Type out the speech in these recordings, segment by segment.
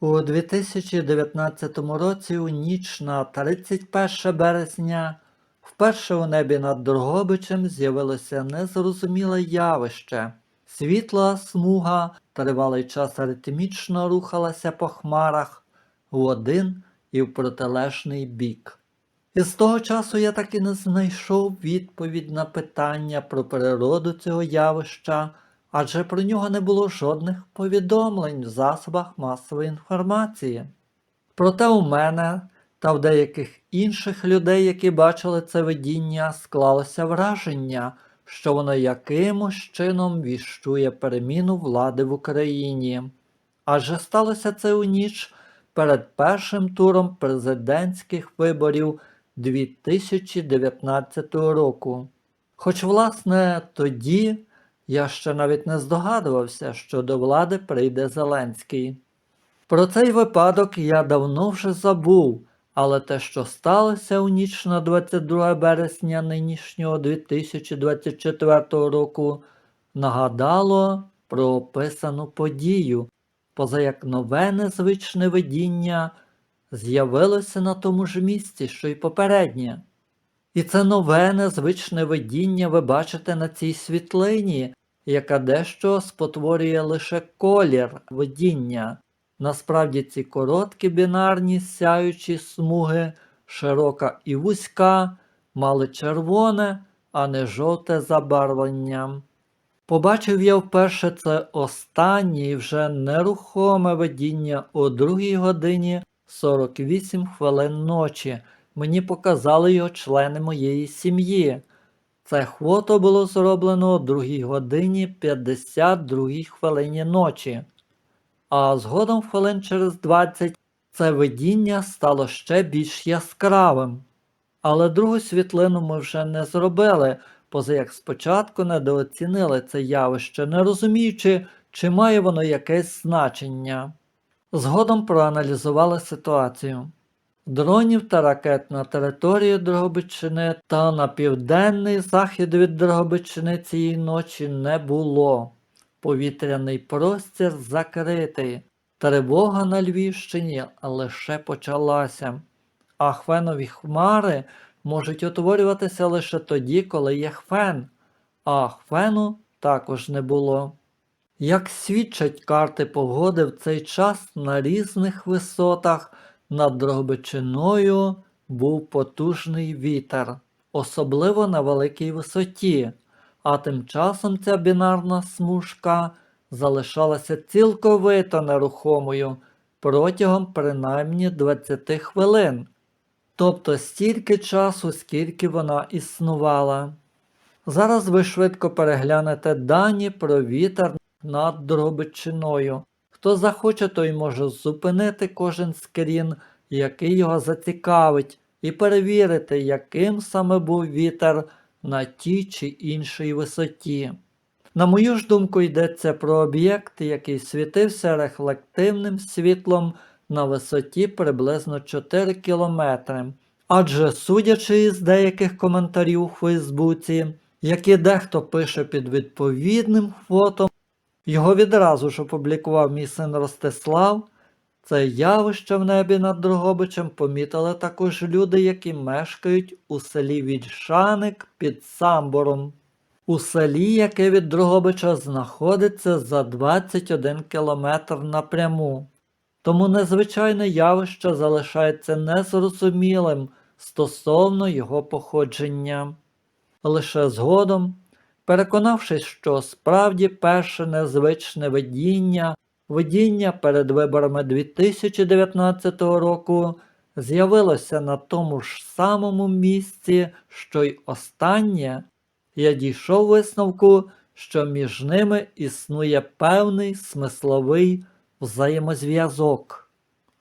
У 2019 році у ніч на 31 березня вперше у небі над Дрогобичем з'явилося незрозуміле явище. Світла смуга тривалий час ритмічно рухалася по хмарах в один і в протилежний бік. І з того часу я так і не знайшов відповідь на питання про природу цього явища, адже про нього не було жодних повідомлень в засобах масової інформації. Проте у мене та в деяких інших людей, які бачили це видіння, склалося враження, що воно якимось чином віщує переміну влади в Україні. Адже сталося це у ніч перед першим туром президентських виборів 2019 року. Хоч, власне, тоді я ще навіть не здогадувався, що до влади прийде Зеленський. Про цей випадок я давно вже забув, але те, що сталося у ніч на 22 березня нинішнього 2024 року, нагадало про описану подію, поза як нове незвичне видіння з'явилося на тому ж місці, що й попереднє. І це нове незвичне видіння ви бачите на цій світлині, яка дещо спотворює лише колір видіння. Насправді ці короткі бінарні сяючі смуги, широка і вузька, мали червоне, а не жовте забарвлення. Побачив я вперше це останнє і вже нерухоме видіння о 2 годині 48 хвилин ночі. Мені показали його члени моєї сім'ї. Це фото було зроблено о 2 годині 52 хвилині ночі. А згодом хвилин через 20 це видіння стало ще більш яскравим. Але другу світлину ми вже не зробили, поза як спочатку недооцінили це явище, не розуміючи, чи має воно якесь значення. Згодом проаналізували ситуацію. Дронів та ракет на території Дрогобичини та на південний захід від Дрогобичини цієї ночі не було. Повітряний простір закритий. Тривога на Львівщині лише почалася. А хвенові хмари можуть утворюватися лише тоді, коли є хвен, а хвену також не було. Як свідчать карти погоди в цей час на різних висотах над Дрогобичиною був потужний вітер, особливо на великій висоті, а тим часом ця бінарна смужка залишалася цілковито нерухомою протягом принаймні 20 хвилин, тобто стільки часу, скільки вона існувала. Зараз ви швидко переглянете дані про вітер над Дрогобичиною. Хто захоче, той може зупинити кожен скрін, який його зацікавить, і перевірити, яким саме був вітер на тій чи іншій висоті. На мою ж думку, йдеться про об'єкт, який світився рефлективним світлом на висоті приблизно 4 кілометри. Адже, судячи із деяких коментарів у Фейсбуці, які дехто пише під відповідним фото, його відразу ж опублікував мій син Ростислав. Це явище в небі над Дрогобичем помітили також люди, які мешкають у селі Відшаник під Самбором. У селі, яке від Дрогобича знаходиться за 21 кілометр напряму. Тому незвичайне явище залишається незрозумілим стосовно його походження. Лише згодом Переконавшись, що справді перше незвичне видіння, видіння перед виборами 2019 року з'явилося на тому ж самому місці, що й останнє, я дійшов висновку, що між ними існує певний смисловий взаємозв'язок.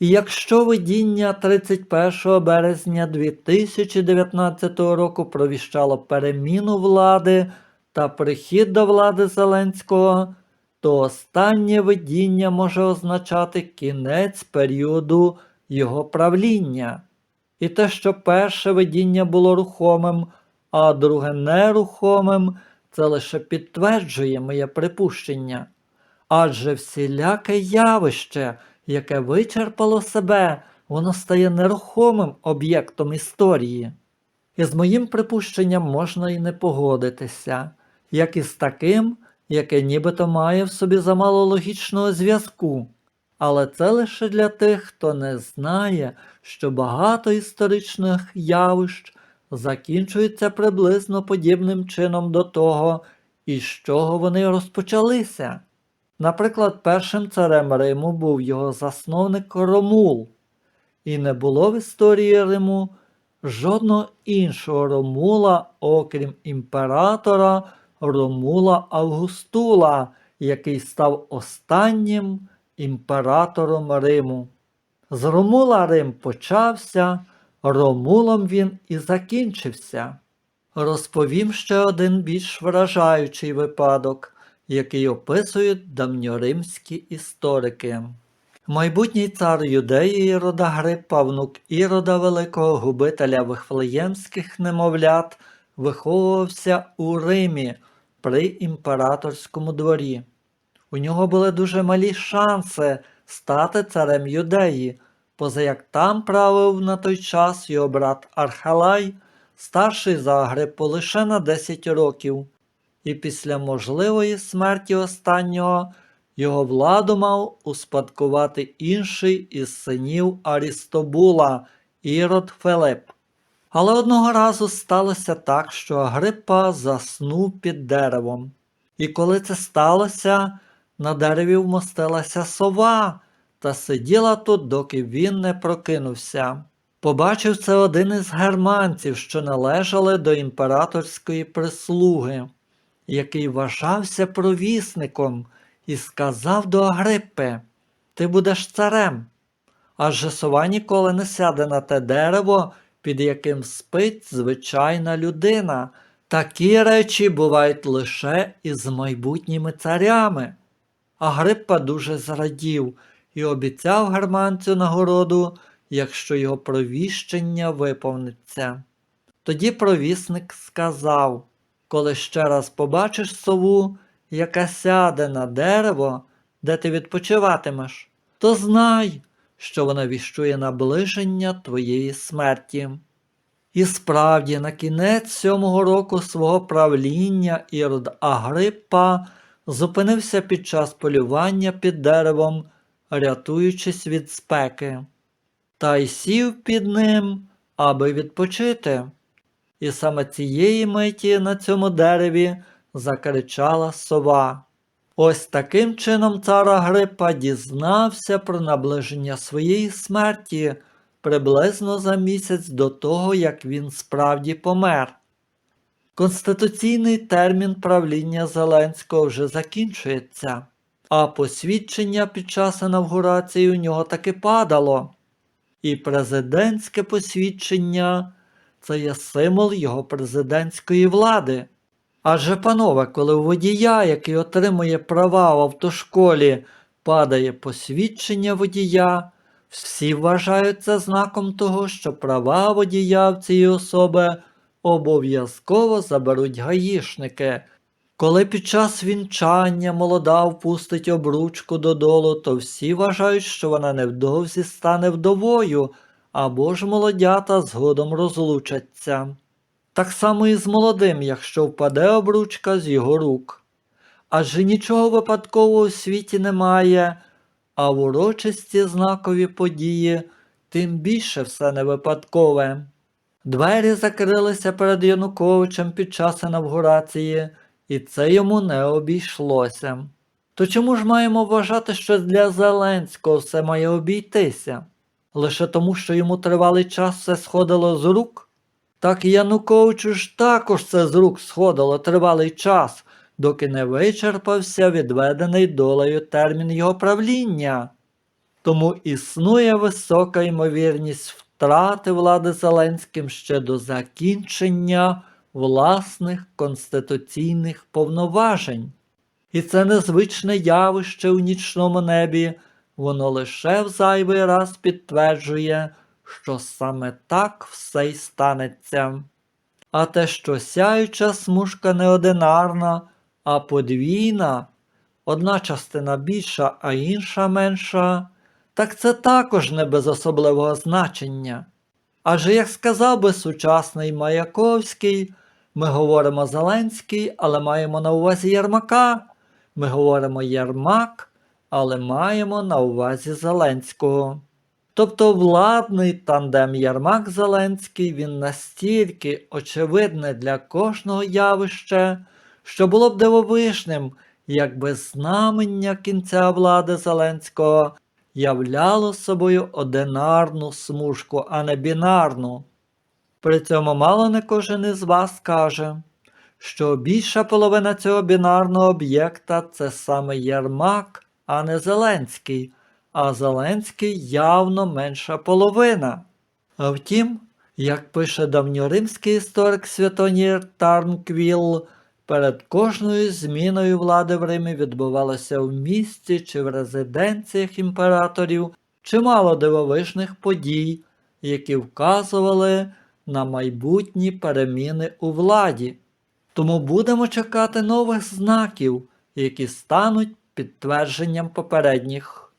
І якщо видіння 31 березня 2019 року провіщало переміну влади, та прихід до влади Зеленського, то останнє видіння може означати кінець періоду його правління. І те, що перше видіння було рухомим, а друге нерухомим, це лише підтверджує моє припущення. Адже всіляке явище, яке вичерпало себе, воно стає нерухомим об'єктом історії. І з моїм припущенням можна і не погодитися, як і з таким, яке нібито має в собі замало логічного зв'язку. Але це лише для тих, хто не знає, що багато історичних явищ закінчується приблизно подібним чином до того, із чого вони розпочалися. Наприклад, першим царем Риму був його засновник Ромул, і не було в історії Риму жодного іншого Ромула, окрім імператора Ромула Августула, який став останнім імператором Риму. З Ромула Рим почався, Ромулом він і закінчився. Розповім ще один більш вражаючий випадок, який описують давньоримські історики. Майбутній цар Юдеї Ірода Гриппа, внук Ірода Великого губителя вихлеємських немовлят, виховувався у Римі при імператорському дворі. У нього були дуже малі шанси стати царем Юдеї, поза як там правив на той час його брат Архалай, старший за Агриппу лише на 10 років, і після можливої смерті останнього його владу мав успадкувати інший із синів Арістобула, Ірод Филип. Але одного разу сталося так, що Агриппа заснув під деревом. І коли це сталося, на дереві вмостилася сова та сиділа тут, доки він не прокинувся. Побачив це один із германців, що належали до імператорської прислуги, який вважався провісником, і сказав до Агриппи: Ти будеш царем. Адже сова ніколи не сяде на те дерево, під яким спить звичайна людина. Такі речі бувають лише із майбутніми царями. Агриппа дуже зрадів і обіцяв германцю нагороду, якщо його провіщення виповниться. Тоді провісник сказав коли ще раз побачиш сову, яка сяде на дерево, де ти відпочиватимеш, то знай, що вона віщує наближення твоєї смерті. І справді, на кінець сьомого року свого правління Ірод Агриппа зупинився під час полювання під деревом, рятуючись від спеки, та й сів під ним, аби відпочити. І саме цієї миті на цьому дереві закричала сова. Ось таким чином цар Агриппа дізнався про наближення своєї смерті приблизно за місяць до того, як він справді помер. Конституційний термін правління Зеленського вже закінчується, а посвідчення під час інавгурації у нього таки падало. І президентське посвідчення це є символ його президентської влади. Адже, панове, коли у водія, який отримує права в автошколі, падає посвідчення водія, всі вважають це знаком того, що права водія в цієї особи обов'язково заберуть гаїшники. Коли під час вінчання молода впустить обручку додолу, то всі вважають, що вона невдовзі стане вдовою, або ж молодята згодом розлучаться. Так само і з молодим, якщо впаде обручка з його рук. Адже нічого випадкового у світі немає, а в урочисті знакові події тим більше все не випадкове. Двері закрилися перед Януковичем під час інавгурації, і це йому не обійшлося. То чому ж маємо вважати, що для Зеленського все має обійтися? Лише тому, що йому тривалий час все сходило з рук? Так Януковичу ж також це з рук сходило тривалий час, доки не вичерпався відведений долею термін його правління. Тому існує висока ймовірність втрати влади Зеленським ще до закінчення власних конституційних повноважень. І це незвичне явище у нічному небі, воно лише в зайвий раз підтверджує, що саме так все й станеться. А те, що сяюча смужка не одинарна, а подвійна, одна частина більша, а інша менша, так це також не без особливого значення. Адже, як сказав би сучасний Маяковський, ми говоримо Зеленський, але маємо на увазі Єрмака. Ми говоримо Єрмак, але маємо на увазі Зеленського. Тобто владний тандем Єрмак-Зеленський він настільки очевидний для кожного явища, що було б дивовижним, якби знамення кінця влади Зеленського являло собою одинарну смужку, а не бінарну. При цьому мало не кожен із вас скаже, що більша половина цього бінарного об'єкта це саме Єрмак, а не Зеленський, а Зеленський явно менша половина. А втім, як пише давньоримський історик Святонір Тарнквіл, перед кожною зміною влади в Римі відбувалося в місті чи в резиденціях імператорів чимало дивовижних подій, які вказували на майбутні переміни у владі. Тому будемо чекати нових знаків, які стануть підтвердженням попередніх.